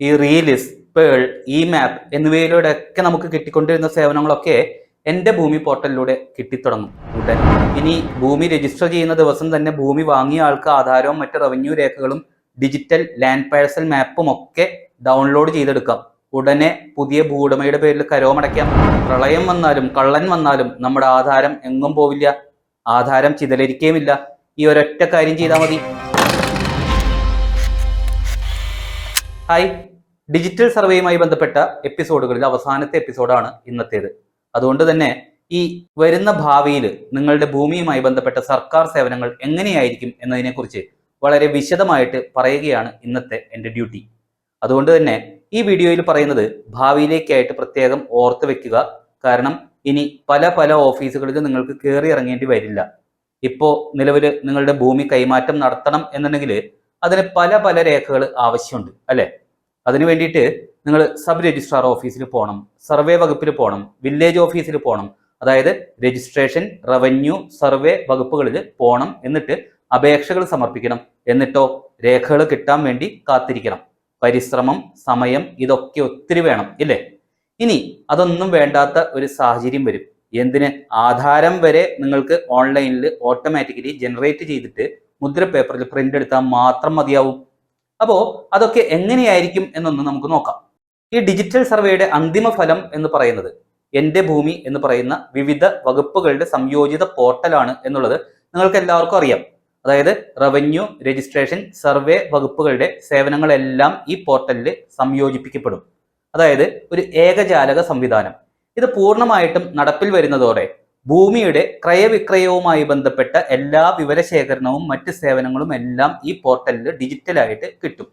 ഈ release pearl E മാപ്പ് എന്നിവയിലൂടെ ഒക്കെ നമുക്ക് കിട്ടിക്കൊണ്ടിരുന്ന സേവനങ്ങളൊക്കെ എന്റെ ഭൂമി പോർട്ടലിലൂടെ കിട്ടിത്തുടങ്ങും. ഉടൻ ഇനി ഭൂമി രജിസ്റ്റർ ചെയ്യുന്ന ദിവസം തന്നെ ഭൂമി വാങ്ങിയ ആൾക്ക് ആധാരവും മറ്റ് റവന്യൂ രേഖകളും ഡിജിറ്റൽ ലാൻഡ് പാഴ്സൽ മാപ്പും ഒക്കെ ഡൗൺലോഡ് ചെയ്തെടുക്കാം. ഉടനെ പുതിയ ഭൂവുടമയുടെ പേരിൽ കരോമടയ്ക്കാം. പ്രളയം വന്നാലും കള്ളൻ വന്നാലും നമ്മുടെ ആധാരം എങ്ങും പോവില്ല. ആധാരം ചിതലരിക്കുകയുമില്ല ഈ ഒരൊറ്റ കാര്യം ചെയ്താൽ മതി. ഹായ് ഡിജിറ്റൽ സർവേയുമായി ബന്ധപ്പെട്ട എപ്പിസോഡുകളിൽ അവസാനത്തെ എപ്പിസോഡാണ് ഇന്നത്തേത്. അതുകൊണ്ട് തന്നെ ഈ വരുന്ന ഭാവിയിൽ നിങ്ങളുടെ ഭൂമിയുമായി ബന്ധപ്പെട്ട സർക്കാർ സേവനങ്ങൾ എങ്ങനെയായിരിക്കും എന്നതിനെക്കുറിച്ച് വളരെ വിശദമായിട്ട് പറയുകയാണ് ഇന്നത്തെ എന്റെ ഡ്യൂട്ടി അതുകൊണ്ട് തന്നെ ഈ വീഡിയോയിൽ പറയുന്നത് ഭാവിയിലേക്കായിട്ട് പ്രത്യേകം ഓർത്ത് വെക്കുക. കാരണം ഇനി പല പല ഓഫീസുകളിൽ നിങ്ങൾക്ക് കയറി ഇറങ്ങേണ്ടി വരില്ല. ഇപ്പോൾ നിലവിൽ നിങ്ങളുടെ ഭൂമി കൈമാറ്റം നടത്തണം എന്നുണ്ടെങ്കിൽ അതിന് പല പല രേഖകൾ ആവശ്യമുണ്ട് അല്ലേ? അതിനു വേണ്ടിയിട്ട് നിങ്ങൾ സബ് രജിസ്ട്രാർ ഓഫീസിൽ പോകണം സർവേ വകുപ്പിൽ പോകണം വില്ലേജ് ഓഫീസിൽ പോകണം. അതായത് രജിസ്ട്രേഷൻ റവന്യൂ സർവേ വകുപ്പുകളിൽ പോകണം എന്നിട്ട് അപേക്ഷകൾ സമർപ്പിക്കണം. എന്നിട്ടോ രേഖകൾ കിട്ടാൻ വേണ്ടി കാത്തിരിക്കണം. പരിശ്രമം സമയം ഇതൊക്കെ ഒത്തിരി വേണം ഇല്ലേ? ഇനി അതൊന്നും വേണ്ടാത്ത ഒരു സാഹചര്യം വരും. എന്തിന്? ആധാരം വരെ നിങ്ങൾക്ക് ഓൺലൈനിൽ ഓട്ടോമാറ്റിക്കലി ജനറേറ്റ് ചെയ്തിട്ട് മുദ്ര പേപ്പറിൽ പ്രിന്റ് എടുത്താൽ മാത്രം മതിയാവും. അപ്പോൾ അതൊക്കെ എങ്ങനെയായിരിക്കും എന്നൊന്ന് നമുക്ക് നോക്കാം. ഈ ഡിജിറ്റൽ സർവേയുടെ അന്തിമ ഫലം എന്ന് പറയുന്നത് എന്റെ ഭൂമി എന്ന് പറയുന്ന വിവിധ വകുപ്പുകളുടെ സംയോജിത പോർട്ടലാണ് എന്നുള്ളത് നിങ്ങൾക്ക് എല്ലാവർക്കും അറിയാം. അതായത് റവന്യൂ രജിസ്ട്രേഷൻ സർവേ വകുപ്പുകളുടെ സേവനങ്ങളെല്ലാം ഈ പോർട്ടലിൽ സംയോജിപ്പിക്കപ്പെടും. അതായത് ഒരു ഏകജാലക സംവിധാനം. ഇത് പൂർണമായിട്ടും നടപ്പിൽ വരുന്നതോടെ ഭൂമിയുടെ ക്രയവിക്രയവുമായി ബന്ധപ്പെട്ട എല്ലാ വിവരശേഖരണവും മറ്റ് സേവനങ്ങളും എല്ലാം ഈ പോർട്ടലിൽ ഡിജിറ്റലായിട്ട് കിട്ടും.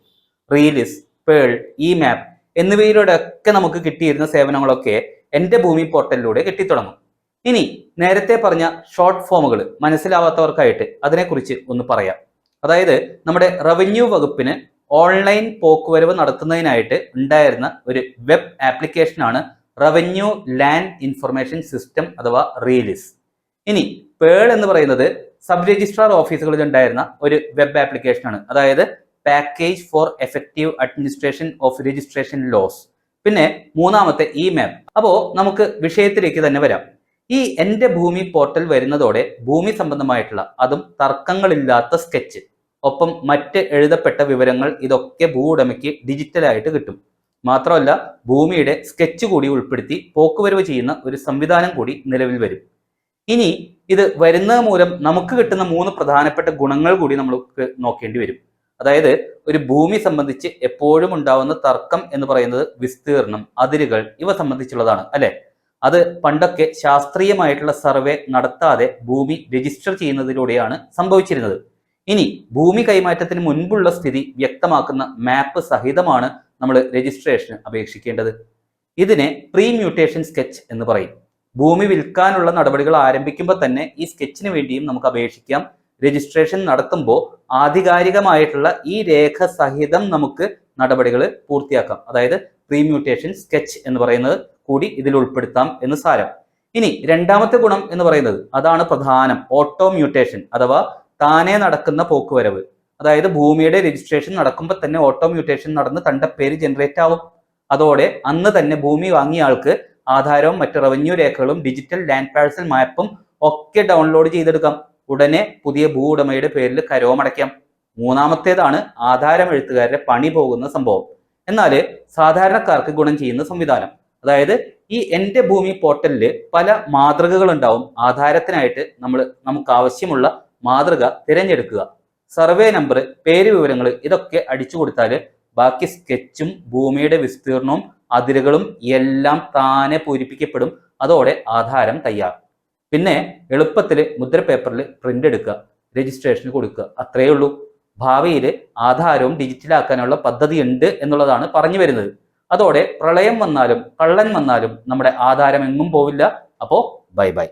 റീലിസ് പേൾ ഇ മാപ്പ് എന്നിവയിലൂടെ ഒക്കെ നമുക്ക് കിട്ടിയിരുന്ന സേവനങ്ങളൊക്കെ എന്റെ ഭൂമി പോർട്ടലിലൂടെ കിട്ടിത്തുടങ്ങും. ഇനി നേരത്തെ പറഞ്ഞ ഷോർട്ട് ഫോമുകൾ മനസ്സിലാവാത്തവർക്കായിട്ട് അതിനെക്കുറിച്ച് ഒന്ന് പറയാം. അതായത് നമ്മുടെ റവന്യൂ വകുപ്പിന് ഓൺലൈൻ പോക്കുവരവ് നടത്തുന്നതിനായിട്ട് ഉണ്ടായിരുന്ന ഒരു വെബ് ആപ്ലിക്കേഷനാണ് റവന്യൂ ലാൻഡ് ഇൻഫർമേഷൻ സിസ്റ്റം അഥവാ റീലിസ് ഇനി പേൾ എന്ന് പറയുന്നത് സബ് രജിസ്ട്രാർ ഓഫീസുകളിൽ ഉണ്ടായിരുന്ന ഒരു വെബ് ആപ്ലിക്കേഷനാണ് അതായത് package for effective administration of registration laws പിന്നെ മൂന്നാമത്തെ ഇ മാപ്പ് അപ്പോൾ നമുക്ക് വിഷയത്തിലേക്ക് തന്നെ വരാം. ഈ എന്റെ ഭൂമി പോർട്ടൽ വരുന്നതോടെ ഭൂമി സംബന്ധമായിട്ടുള്ള അതും തർക്കങ്ങളില്ലാത്ത സ്കെച്ച് ഒപ്പം മറ്റ് എഴുതപ്പെട്ട വിവരങ്ങൾ ഇതൊക്കെ ഭൂ ഉടമയ്ക്ക് ഡിജിറ്റലായിട്ട് കിട്ടും. മാത്രമല്ല ഭൂമിയുടെ സ്കെച്ച് കൂടി ഉൾപ്പെടുത്തി പോക്കുവരവ് ചെയ്യുന്ന ഒരു സംവിധാനം കൂടി നിലവിൽ വരും. ഇനി ഇത് വരുന്നത് മൂലം നമുക്ക് കിട്ടുന്ന മൂന്ന് പ്രധാനപ്പെട്ട ഗുണങ്ങൾ കൂടി നമുക്ക് നോക്കേണ്ടി വരും. അതായത് ഒരു ഭൂമി സംബന്ധിച്ച് എപ്പോഴും ഉണ്ടാവുന്ന തർക്കം എന്ന് പറയുന്നത് വിസ്തീർണം അതിരുകൾ ഇവ സംബന്ധിച്ചുള്ളതാണ് അല്ലെ? അത് പണ്ടൊക്കെ ശാസ്ത്രീയമായിട്ടുള്ള സർവേ നടത്താതെ ഭൂമി രജിസ്റ്റർ ചെയ്യുന്നതിലൂടെയാണ് സംഭവിച്ചിരുന്നത്. ഇനി ഭൂമി കൈമാറ്റത്തിന് മുൻപുള്ള സ്ഥിതി വ്യക്തമാക്കുന്ന മാപ്പ് സഹിതമാണ് നമ്മൾ രജിസ്ട്രേഷന് അപേക്ഷിക്കേണ്ടത്. ഇതിനെ പ്രീ മ്യൂട്ടേഷൻ സ്കെച്ച് എന്ന് പറയും. ഭൂമി വിൽക്കാനുള്ള നടപടികൾ ആരംഭിക്കുമ്പോൾ തന്നെ ഈ സ്കെച്ചിന് വേണ്ടിയും നമുക്ക് അപേക്ഷിക്കാം. രജിസ്ട്രേഷൻ നടത്തുമ്പോൾ ആധികാരികമായിട്ടുള്ള ഈ രേഖ സഹിതം നമുക്ക് നടപടികൾ പൂർത്തിയാക്കാം. അതായത് പ്രീ മ്യൂട്ടേഷൻ സ്കെച്ച് എന്ന് പറയുന്നത് കൂടി ഇതിൽ ഉൾപ്പെടുത്താം എന്ന് സാരം. ഇനി രണ്ടാമത്തെ ഗുണം എന്ന് പറയുന്നത് അതാണ് പ്രധാനം. ഓട്ടോ മ്യൂട്ടേഷൻ അഥവാ താനെ നടക്കുന്ന പോക്കുവരവ്. അതായത് ഭൂമിയുടെ രജിസ്ട്രേഷൻ നടക്കുമ്പോൾ തന്നെ ഓട്ടോ മ്യൂട്ടേഷൻ നടന്ന് തണ്ട പേര് ജനറേറ്റ് ആവും. അതോടെ അന്ന് തന്നെ ഭൂമി വാങ്ങിയ ആൾക്ക് ആധാരവും മറ്റ് റവന്യൂ രേഖകളും ഡിജിറ്റൽ ലാൻഡ് പാഴ്സൽ മാപ്പും ഒക്കെ ഡൗൺലോഡ് ചെയ്തെടുക്കാം. ഉടനെ പുതിയ ഭൂ ഉടമയുടെ പേരിൽ കരവുമടയ്ക്കാം മൂന്നാമത്തേതാണ് ആധാരം എഴുത്തുകാരുടെ പണി പോകുന്ന സംഭവം. എന്നാൽ സാധാരണക്കാർക്ക് ഗുണം ചെയ്യുന്ന സംവിധാനം. അതായത് ഈ എന്റെ ഭൂമി പോർട്ടലിൽ പല മാതൃകകൾ ഉണ്ടാവും ആധാരത്തിനായിട്ട് നമ്മൾ നമുക്ക് ആവശ്യമുള്ള മാതൃക തിരഞ്ഞെടുക്കുക. സർവേ നമ്പർ പേര് വിവരങ്ങൾ ഇതൊക്കെ അടിച്ചു കൊടുത്താൽ ബാക്കി സ്കെച്ചും ഭൂമിയുടെ വിസ്തീർണവും അതിരുകളും എല്ലാം താനെ പൂരിപ്പിക്കപ്പെടും. അതോടെ ആധാരം തയ്യാർ. പിന്നെ എളുപ്പത്തിൽ മുദ്ര പേപ്പറിൽ പ്രിന്റ് എടുക്കുക രജിസ്ട്രേഷന് കൊടുക്കുക. അത്രയേ ഉള്ളൂ. ഭാവിയിൽ ആധാരവും ഡിജിറ്റലാക്കാനുള്ള പദ്ധതി ഉണ്ട് എന്നുള്ളതാണ് പറഞ്ഞു വരുന്നത്. അതോടെ പ്രളയം വന്നാലും കള്ളൻ വന്നാലും നമ്മുടെ ആധാരം എങ്ങും പോവില്ല. അപ്പോ ബൈ ബൈ.